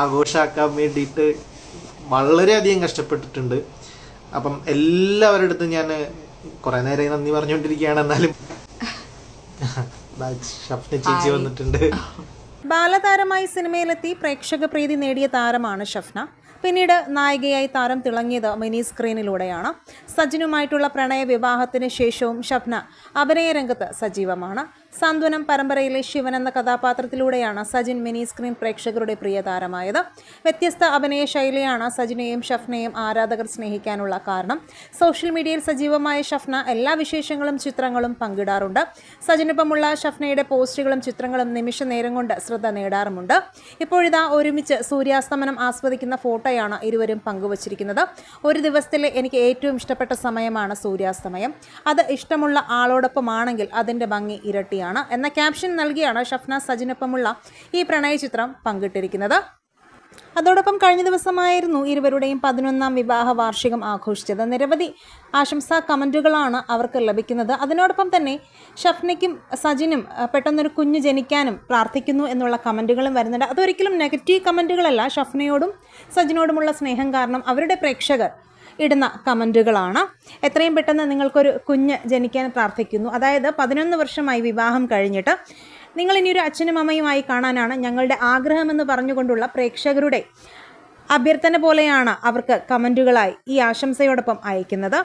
ആഘോഷമാക്കാൻ വേണ്ടിയിട്ട് വളരെയധികം കഷ്ടപ്പെട്ടിട്ടുണ്ട്. അപ്പം എല്ലാവരുടെ അടുത്തും ഞാൻ കുറേ നേരമായി നന്ദി പറഞ്ഞുകൊണ്ടിരിക്കുകയാണ്. എന്നാലും ഷഫ്ന ചേച്ചി വന്നിട്ടുണ്ട്. ബാലതാരമായി സിനിമയിലെത്തി പ്രേക്ഷക പ്രീതി നേടിയ താരമാണ് ഷഫ്ന. പിന്നീട് നായികയായി താരം തിളങ്ങിയത് മിനി സ്ക്രീനിലൂടെയാണ്. സജിനുമായിട്ടുള്ള പ്രണയ വിവാഹത്തിന് ശേഷവും ഷഫ്ന അഭിനയ രംഗത്ത് സജീവമാണ്. സാന്ത്വനം പരമ്പരയിലെ ശിവൻ എന്ന കഥാപാത്രത്തിലൂടെയാണ് സജിൻ മിനി സ്ക്രീൻ പ്രേക്ഷകരുടെ പ്രിയ താരമായത്. വ്യത്യസ്ത അഭിനയ ശൈലിയാണ് സജിനെയും ഷഫ്നയും ആരാധകർ സ്നേഹിക്കാനുള്ള കാരണം. സോഷ്യൽ മീഡിയയിൽ സജീവമായ ഷഫ്ന എല്ലാ വിശേഷങ്ങളും ചിത്രങ്ങളും പങ്കിടാറുണ്ട്. സജിനൊപ്പമുള്ള ഷഫ്നയുടെ പോസ്റ്റുകളും ചിത്രങ്ങളും നിമിഷ നേരം കൊണ്ട് ശ്രദ്ധ നേടാറുമുണ്ട്. ഇപ്പോഴിതാ ഒരുമിച്ച് സൂര്യാസ്തമനം ആസ്വദിക്കുന്ന ഫോട്ടോയാണ് ഇരുവരും പങ്കുവച്ചിരിക്കുന്നത്. ഒരു ദിവസത്തിലെ എനിക്ക് ഏറ്റവും ഇഷ്ടപ്പെട്ട സമയമാണ് സൂര്യാസ്തമയം. അത് ഇഷ്ടമുള്ള ആളോടൊപ്പമാണെങ്കിൽ അതിന്റെ ഭംഗി ഇരട്ടിയാണ്. എന്ന ക്യാപ്ഷൻ നൽകിയാണ് ഷഫ്ന സജിനൊപ്പമുള്ള ഈ പ്രണയചിത്രം പങ്കിട്ടിരിക്കുന്നത്. അതോടൊപ്പം കഴിഞ്ഞ ദിവസമായിരുന്നു ഇരുവരുടെയും പതിനൊന്നാം വിവാഹ വാർഷികം ആഘോഷിച്ചത്. നിരവധി ആശംസാ കമന്റുകളാണ് അവർക്ക് ലഭിക്കുന്നത്. അതിനോടൊപ്പം തന്നെ ഷഫ്നയ്ക്കും സജിനും പെട്ടെന്നൊരു കുഞ്ഞ് ജനിക്കാനും പ്രാർത്ഥിക്കുന്നു എന്നുള്ള കമന്റുകളും വരുന്നുണ്ട്. അതൊരിക്കലും നെഗറ്റീവ് കമന്റുകളല്ല ഷഫ്നയോടും സജിനോടുമുള്ള സ്നേഹം കാരണം അവരുടെ പ്രേക്ഷകർ ഇടുന്ന കമന്റുകളാണ് എത്രയും പെട്ടെന്ന് നിങ്ങൾക്കൊരു കുഞ്ഞ് ജനിക്കാൻ പ്രാർത്ഥിക്കുന്നു. അതായത് പതിനൊന്ന് വർഷമായി വിവാഹം കഴിഞ്ഞിട്ട് നിങ്ങൾ ഇനി ഒരു അച്ഛനും അമ്മയുമായി കാണാനാണ് ഞങ്ങളുടെ ആഗ്രഹമെന്ന് പറഞ്ഞുകൊണ്ടുള്ള പ്രേക്ഷകരുടെ അഭ്യർത്ഥന പോലെയാണ് അവർക്ക് കമന്റുകളായി ഈ ആശംസയോടൊപ്പം അയക്കുന്നത്.